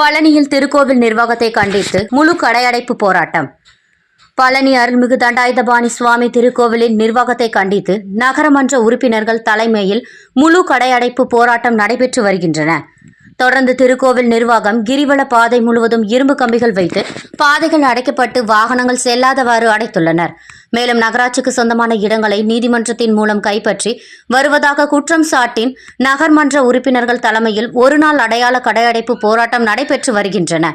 பழனியில் திருக்கோவில் நிர்வாகத்தை கண்டித்து முழு கடையடைப்பு போராட்டம். பழனி அருள்மிகு தண்டாயுதபாணி சுவாமி திருக்கோவிலின் நிர்வாகத்தை கண்டித்து நகரமன்ற உறுப்பினர்கள் தலைமையில் முழு கடையடைப்பு போராட்டம் நடைபெற்று வருகின்றன. தொடர்ந்து திருக்கோவில் நிர்வாகம் கிரிவல பாதை முழுவதும் இரும்பு கம்பிகள் வைத்து பாதைகள் அடைக்கப்பட்டு வாகனங்கள் செல்லாதவாறு அடைத்துள்ளனர். மேலும் நகராட்சிக்கு சொந்தமான இடங்களை நீதிமன்றத்தின் மூலம் கைப்பற்றி வருவதாக குற்றம் சாட்டின் நகர்மன்ற உறுப்பினர்கள் தலைமையில் ஒருநாள் அடையாள கடையடைப்பு போராட்டம் நடைபெற்று வருகின்றன.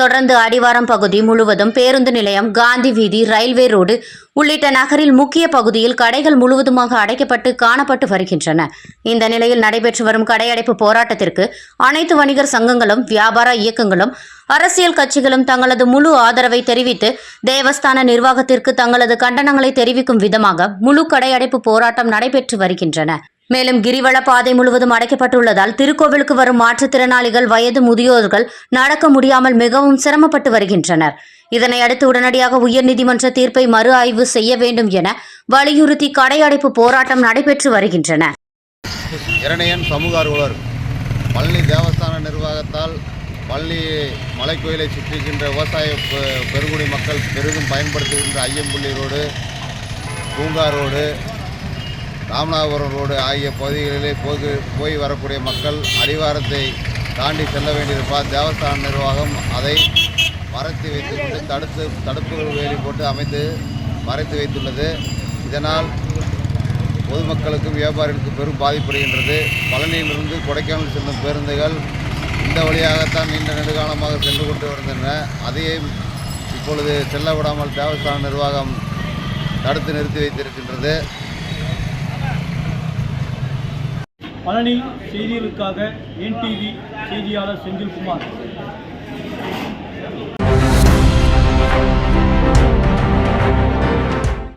தொடர்ந்து அடிவாரம் பகுதி முழுவதும் பேருந்து நிலையம் காந்தி வீதி ரயில்வே ரோடு உள்ளிட்ட நகரில் முக்கிய பகுதியில் கடைகள் முழுவதுமாக அடைக்கப்பட்டு காணப்பட்டு வருகின்றன. இந்த நிலையில் நடைபெற்று வரும் கடையடைப்பு போராட்டத்திற்கு அனைத்து வணிகர் சங்கங்களும் வியாபார இயக்கங்களும் அரசியல் கட்சிகளும் தங்களது முழு ஆதரவை தெரிவித்து தேவஸ்தான நிர்வாகத்திற்கு தங்களது கண்டனங்களை தெரிவிக்கும் விதமாக முழு கடையடைப்பு போராட்டம் நடைபெற்று வருகின்றன. மேலும் கிரிவல பாதை முழுவதும் அடைக்கப்பட்டுள்ளதால் திருக்கோவிலுக்கு வரும் மாற்றுத்திறனாளிகள் வயது முதியோர்கள் நடக்க முடியாமல் மிகவும் சிரமப்பட்டு வருகின்றனர். இதனையடுத்து உடனடியாக உயர்நீதிமன்ற தீர்ப்பை மறு ஆய்வு செய்ய வேண்டும் என வலியுறுத்தி கடையடைப்பு போராட்டம் நடைபெற்று வருகின்றன. இரணையன் சமூக அலுவலர் பழனி தேவஸ்தான நிர்வாகத்தால் பழனி மலைக்கோயிலை சுற்றுகின்ற விவசாய பெருங்குடி மக்கள் பெரிதும் பயன்படுத்துகின்ற Aiyampulli road Poonga road Ramanathapuram road ஆகிய பகுதிகளிலே போது போய் வரக்கூடிய மக்கள் அடிவாரத்தை தாண்டி செல்ல வேண்டியிருப்பார். தேவஸ்தான நிர்வாகம் அதை மறைத்து வைத்துக்கொண்டு தடுத்து தடுப்பு வேலி போட்டு அமைத்து மறைத்து வைத்துள்ளது. இதனால் பொதுமக்களுக்கும் வியாபாரிகளுக்கும் பெரும் பாதிப்படுகின்றது பழனியிலிருந்து கொடைக்கானல் செல்லும் பேருந்துகள் இந்த வழியாகத்தான் நீண்ட நெடுகாலமாக சென்று கொண்டு வருகின்றன. அதையே இப்பொழுது செல்ல விடாமல் தேவஸ்தான நிர்வாகம் தடுத்து நிறுத்தி வைத்திருக்கின்றது. பழனி செய்திகளுக்காக என்டிவி செய்தியாளர் செந்தில்குமார்.